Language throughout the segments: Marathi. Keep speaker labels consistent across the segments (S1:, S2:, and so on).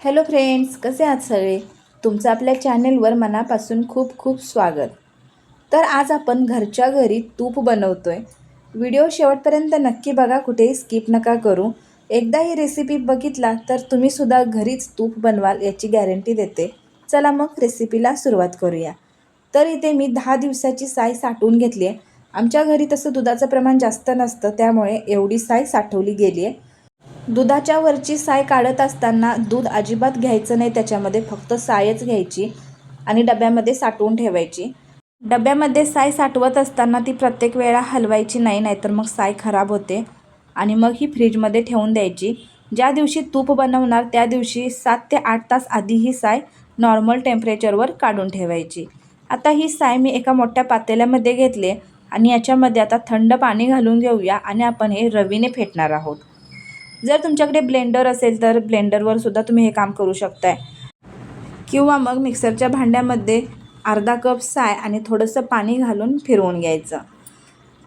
S1: हॅलो फ्रेंड्स कसे आहात सगळे? तुमचं आपल्या चॅनेलवर मनापासून खूप खूप स्वागत. तर आज आपण घरच्या घरी तूप बनवतो आहे व्हिडिओ शेवटपर्यंत नक्की बघा कुठेही स्किप नका करू. एकदा ही रेसिपी बघितला तर तुम्हीसुद्धा घरीच तूप बनवाल याची गॅरंटी देते. चला मग रेसिपीला सुरुवात करूया. तर इथे मी दहा दिवसाची साय साठवून घेतली आहे. आमच्या घरी तसं दुधाचं प्रमाण जास्त नसतं त्यामुळे एवढी साय साठवली गेली आहे. दुधाच्या वरची साय काढत असताना दूध अजिबात घ्यायचं नाही त्याच्यामध्ये फक्त सायच घ्यायची आणि डब्यामध्ये साठवून ठेवायची. डब्यामध्ये साय साठवत असताना ती प्रत्येक वेळा हलवायची नाही नाहीतर मग साय खराब होते आणि मग ही फ्रीजमध्ये ठेवून द्यायची. ज्या दिवशी तूप बनवणार त्या दिवशी सात ते आठ तास आधी ही साय नॉर्मल टेम्परेचरवर काढून ठेवायची. आता ही साय मी एका मोठ्या पातेल्यामध्ये घेतले आणि याच्यामध्ये आता थंड पाणी घालून घेऊया आणि आपण हे रवीने फेटणार आहोत. जर तुमच्याकडे ब्लेंडर असेल तर ब्लेंडरवर सुद्धा तुम्ही हे काम करू शकताय. किंवा मग मिक्सरच्या भांड्यामध्ये अर्धा कप साय आणि थोडंसं पाणी घालून फिरवून घ्यायचं.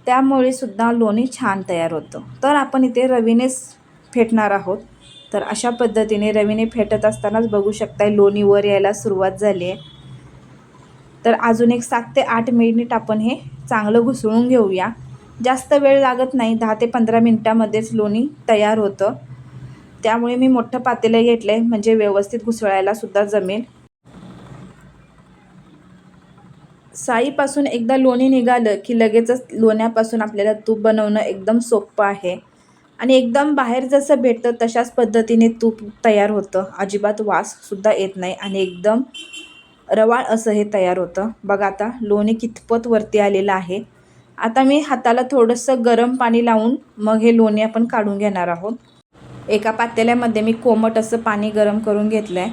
S1: त्यामुळे सुद्धा लोणी छान तयार होतं. तर आपण इथे रवीनेच फेटणार आहोत. तर अशा पद्धतीने रवीने फेटत असतानाच बघू शकताय लोणी वर यायला सुरुवात झाली आहे. तर अजून एक सात ते आठ मिनिट आपण हे चांगलं घुसळून घेऊया. जास्त वेळ लागत नाही. दहा ते पंधरा मिनटामध्येच लोणी तयार होतं. त्यामुळे मी मोठं पातेलं घेतलं आहे म्हणजे व्यवस्थित घुसळायला सुद्धा जमेल. साईपासून एकदा लोणी निघालं की लगेचच लोण्यापासून आपल्याला तूप बनवणं एकदम सोपं आहे. आणि एकदम बाहेर जसं भेटतं तशाच पद्धतीने तूप तयार होतं. अजिबात वाससुद्धा येत नाही आणि एकदम रवाळ असं हे तयार होतं. बघा आता लोणी कितपत वरती आलेलं आहे. आता मी हाताला थोडंसं गरम पाणी लावून मग हे लोणी आपण काढून घेणार आहोत. एका पातेल्यामध्ये मी कोमट असं पाणी गरम करून घेतलं आहे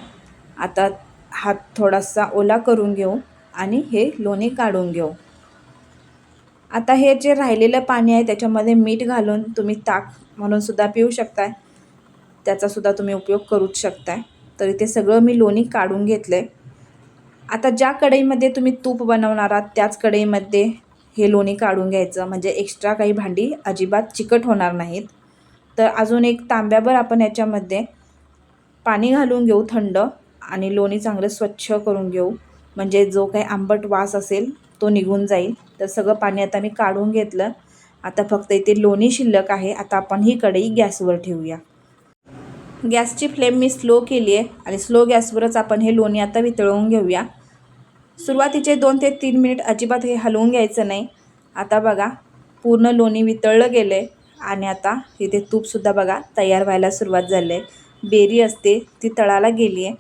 S1: आता हात थोडासा ओला करून घेऊ आणि हे लोणी काढून घेऊ. आता हे जे राहिलेलं पाणी आहे त्याच्यामध्ये मीठ घालून तुम्ही ताक म्हणून सुद्धा पिऊ शकताय. त्याचासुद्धा तुम्ही उपयोग करूच शकताय. तर इथे सगळं मी लोणी काढून घेतलं आहे आता ज्या कढईमध्ये तुम्ही तूप बनवणार आहात त्याच कढईमध्ये हे लोणी काढून घ्यायचं. म्हणजे एक्स्ट्रा काही भांडी अजिबात चिकट होणार नाहीत. तर अजून एक तांब्याभर आपण याच्यामध्ये पाणी घालून घेऊ थंड आणि लोणी चांगलं स्वच्छ करून घेऊ. म्हणजे जो काही आंबट वास असेल तो निघून जाईल. तर सगळं पाणी आता मी काढून घेतलं. आता फक्त इथे लोणी शिल्लक आहे. आता आपण ही कढई गॅसवर ठेवूया. गॅसची फ्लेम मी स्लो केली आहे आणि स्लो गॅसवरच आपण हे लोणी आता वितळवून घेऊया. सुरुवातीचे दोन ते तीन मिनिट अजिबात हे हलवून घ्यायचं नाही. आता बघा पूर्ण लोणी वितळलं गेलं आहे आणि आता इथे तूपसुद्धा बघा तयार व्हायला सुरुवात झाली आहे बेरी असते ती तळाला गेली आहे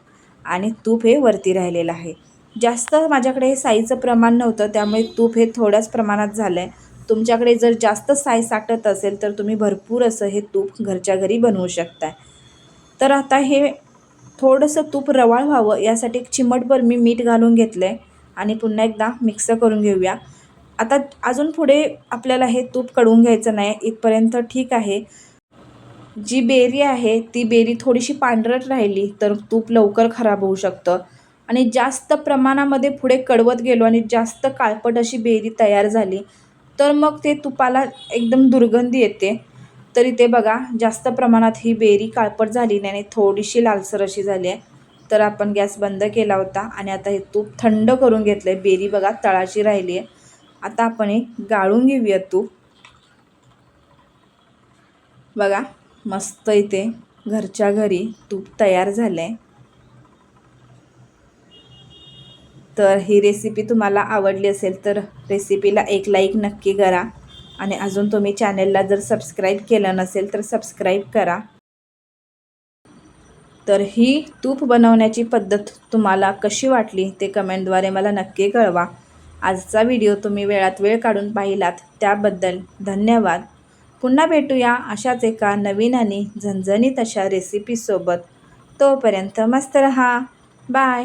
S1: आणि तूप हे वरती राहिलेलं आहे. जास्त माझ्याकडे हे साईचं प्रमाण नव्हतं त्यामुळे तूप हे थोड्याच प्रमाणात झालं आहे तुमच्याकडे जर जास्त साई साठत असेल तर तुम्ही भरपूर असं हे तूप घरच्या घरी बनवू शकताय. तर आता हे थोडंसं तूप रवाळ व्हावं यासाठी एक चिमटभर मी मीठ घालून घेतलं आहे आणि पुन्हा एकदा मिक्स करून घेऊया. आता अजून पुढे आपल्याला हे तूप कडवून घ्यायचं नाही इथपर्यंत ठीक आहे. जी बेरी आहे ती बेरी थोडीशी पांढरट राहिली तर तूप लवकर खराब होऊ शकतं. आणि जास्त प्रमाणामध्ये पुढे कडवत गेलो आणि जास्त काळपट अशी बेरी तयार झाली तर मग ते तुपाला एकदम दुर्गंधी येते. तरी ते बघा जास्त प्रमाणात ही बेरी काळपट झाली नाही आणि थोडीशी लालसर अशी झाली आहे. तर आपण गॅस बंद केला होता आणि आता हे तूप थंड करून घेतलं आहे बेरी बघा तळाची राहिली आहे. आता आपण हे गाळून घेऊया तूप. बघा मस्त इथे घरच्या घरी तूप तयार झालं आहे तर ही रेसिपी तुम्हाला आवडली असेल तर रेसिपीला एक लाईक नक्की करा. आणि अजून तुम्ही चॅनेलला जर सबस्क्राईब केलं नसेल तर सबस्क्राईब करा. तर ही तूप बनवण्याची पद्धत तुम्हाला कशी वाटली ते कमेंटद्वारे मला नक्की कळवा. आजचा व्हिडिओ तुम्ही वेळात वेळ काढून पाहिलात त्याबद्दल धन्यवाद. पुन्हा भेटूया अशाच एका नवीन आणि झणझणीत अशा रेसिपीसोबत तोपर्यंत मस्त रहा. बाय